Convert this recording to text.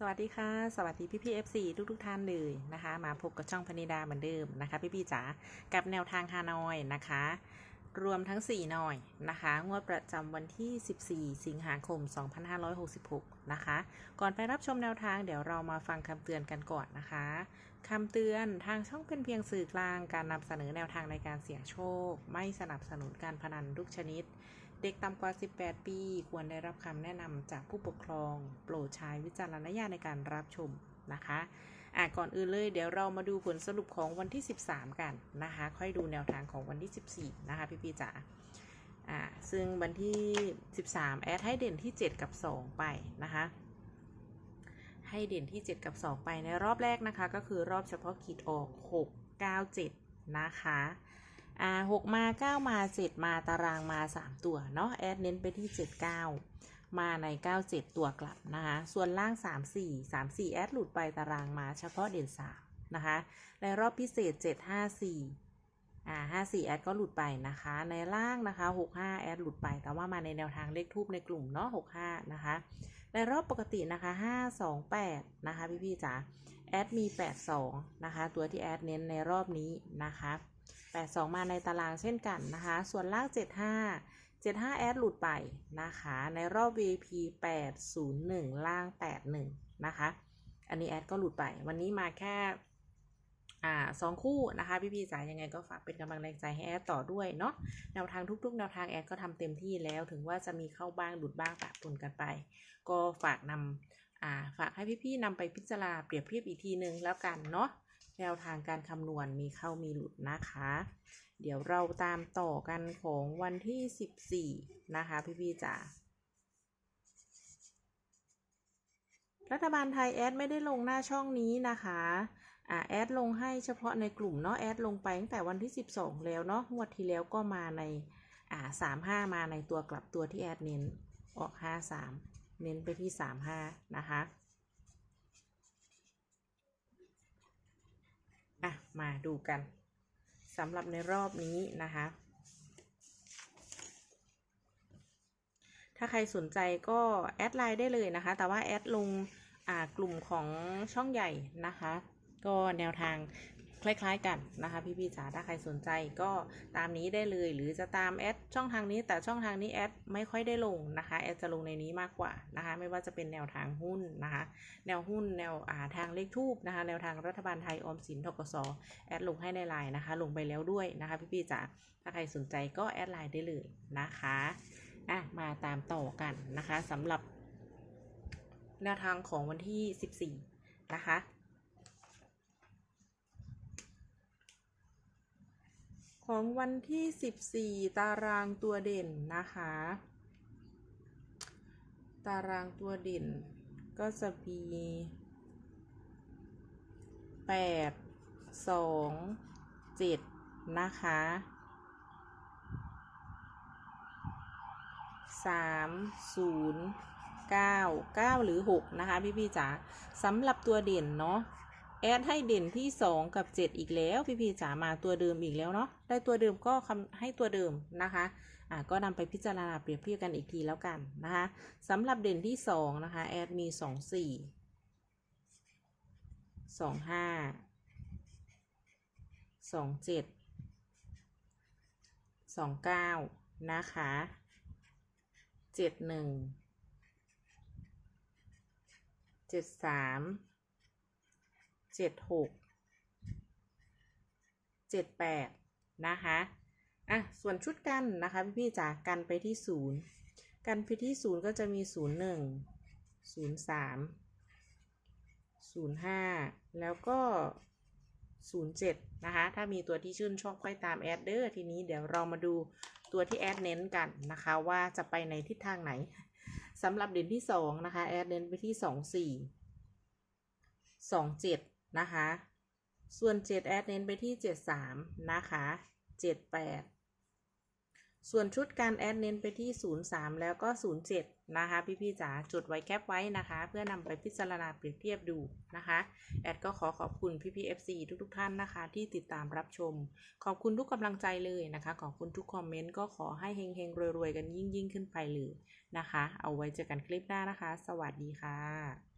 สวัสดีค่ะ สวัสดีพี่พี่ FC ทุกทุกๆท่านเลยนะคะ มาพบกับช่องพนิดาเหมือนเดิมนะคะ พี่พี่จ๋ากับแนวทางฮานอยนะคะ รวมทั้ง 4 หน่อยนะคะ งวดประจำวันที่ 14 สิงหาคม 2566 นะคะ ก่อนไปรับชมแนวทางเดี๋ยวเรามาฟังคำเตือนกันก่อนนะคะคำเตือนทางช่องเป็นเพียงสื่อกลางการนำเสนอแนวทางในการเสี่ยงโชค ไม่สนับสนุนการพนันทุกชนิด เด็กต่ำกว่า 18 ปี ควรได้รับคำแนะนำจากผู้ปกครอง โปรดใช้วิจารณญาณในการรับชมนะคะ อะก่อนอื่นเลยเดี๋ยวเรามาดูผลสรุปของวันที่ 13 กันนะคะ ค่อยดูแนวทางของวันที่ 14 นะคะพี่ๆจ๋าอ่าซึ่งวันที่ 13 แอดให้เด่นที่ 7 กับ 2 ไปนะคะให้เด่นที่ 7 กับ 2 ไปในรอบแรกนะคะ ก็คือรอบเฉพาะขีดออก 6 9 7 นะคะอ่า6มา 9 มา 7 มาตารางมา 3 ตัวเนาะแอดเน้นไปที่ 7 9 มาใน 97 ตัวกลับนะคะ ส่วนล่าง 3 4 3 4 แอดหลุดไปตารางมาเฉพาะเด่น 3 นะคะ ในรอบพิเศษ 7 5 4 อ่า 54 แอดก็หลุดไปนะคะ ในล่างนะคะ 65 แอดหลุดไป แต่ว่ามาในแนวทางเลขทูบในกลุ่มเนาะ 65 นะคะ ในรอบปกตินะคะ 528 นะคะ พี่ๆจ๋า แอดมี 82 นะคะ ตัวที่แอดเน้นในรอบนี้นะคะ 82 มาในตารางเช่นกันนะคะ ส่วนล่าง 75 75 แอดหลุดไปนะคะ ในรอบ VP 801 ล่าง 81 นะคะ อันนี้แอดก็หลุดไป วันนี้มาแค่อ่าสองคู่นะคะ พี่พี่จ๋ายังไงก็ฝากเป็นกำลังแรงใจให้แอดต่อด้วยเนาะแนวทางทุกๆ แนวทางแอดก็ทำเต็มที่แล้วถึงว่าจะมีเข้าบ้างหลุดบ้างปะปนกันไป ก็ฝากนำอ่าฝากให้พี่ๆนำไปพิจารณาเปรียบเทียบอีกทีนึงแล้วกันเนาะ แนวทางการคำนวณมีเข้ามีหลุดนะคะ เดี๋ยวเราตามต่อกันของวันที่ 14 นะคะ พี่ๆจ๋ารัฐบาลไทยแอดไม่ได้ลงหน้าช่องนี้นะคะอ่าแอดลงให้เฉพาะในกลุ่มเนาะแอดลงไปตั้งแต่วันที่ 12 แล้วเนาะงวดที่แล้วก็มาในอ่า35มาในตัวกลับตัวที่แอดเน้นออก 53 เน้นไปที่ 35 นะคะ อะ มาดูกันสำหรับในรอบนี้นะคะ ถ้าใครสนใจก็แอดไลน์ได้เลยนะคะ แต่ว่าแอดลงกลุ่มของช่องใหญ่นะคะ ก็แนวทาง คล้ายๆกันนะคะพี่ๆจ๋าถ้าใครสนใจก็ตามนี้ได้เลย หรือจะตามแอดช่องทางนี้แต่ช่องทางนี้แอดไม่ค่อยได้ลงนะคะแอดจะลงในนี้มากกว่านะคะ ไม่ว่าจะเป็นแนวทางหุ้นนะคะ แนวหุ้นแนวอ่าทางเลขทูบนะคะ แนวทางรัฐบาลไทยออมสินทกสแอดลงให้ในไลน์นะคะ ลงไปแล้วด้วยนะคะพี่ๆจ๋าถ้าใครสนใจก็แอดไลน์ได้เลยนะคะอะมาตามต่อกันนะคะสำหรับแนวทางของวันที่ 14 นะคะ ของวันที่ 14 ตารางตัวเด่นนะคะ ตารางตัวเด่นก็จะมี 8 2 7 นะคะ 3 0 9 9 หรือ 6 นะคะ พี่พี่ๆจ๋าสำหรับตัวเด่นเนาะ แอดให้เด่นที่2กับ7อีกแล้วพี่พีจ๋ามาตัวเดิมอีกแล้วเนาะได้ตัวเดิมก็คำให้ตัวเดิมนะคะอ่าก็นำไปพิจารณาเปรียบเทียบกันอีกทีแล้วกันนะคะสำหรับเด่นที่2นะคะแอดมี2 4 2 5 2 7 2 9นะคะ7 1เจ็ดสาม เจ็ดหกเจ็ดแปดนะคะอะส่วนชุดกันนะคะพี่พี่ๆจ๋ากันไปที่ศูนย์กันไปที่ศูนย์ก็จะมีศูนย์หนึ่งศูนย์สามศูนย์ห้าแล้วก็ศูนย์เจ็ดนะคะ ถ้ามีตัวที่ชื่นชอบค่อยตามแอดเดอร์ทีนี้เดี๋ยวเรามาดูตัวที่แอดเน้นกันนะคะว่าจะไปในทิศทางไหนสำหรับเด่นที่สองนะคะแอดเน้นไปที่สองสี่สองเจ็ด นะคะ ส่วนเจ็ดแอดเน้นไปที่เจ็ดสามนะคะเจ็ดแปดส่วนชุดการแอดเน้นไปที่ศูนย์สามแล้วก็ศูนย์เจ็ดนะคะ พี่ๆจ๋าจดไว้แคปไว้นะคะ เพื่อนำไปพิจารณาเปรียบเทียบดูนะคะ แอดก็ขอขอบคุณพี่ๆ FC ทุกๆท่านนะคะ ที่ติดตามรับชม ขอบคุณทุกกำลังใจเลยนะคะ ขอบคุณทุกคอมเมนต์ก็ขอให้เฮงๆรวยๆ กันยิ่งๆขึ้นไปเลยนะคะ เอาไว้เจอกันคลิปหน้านะคะ สวัสดีค่ะ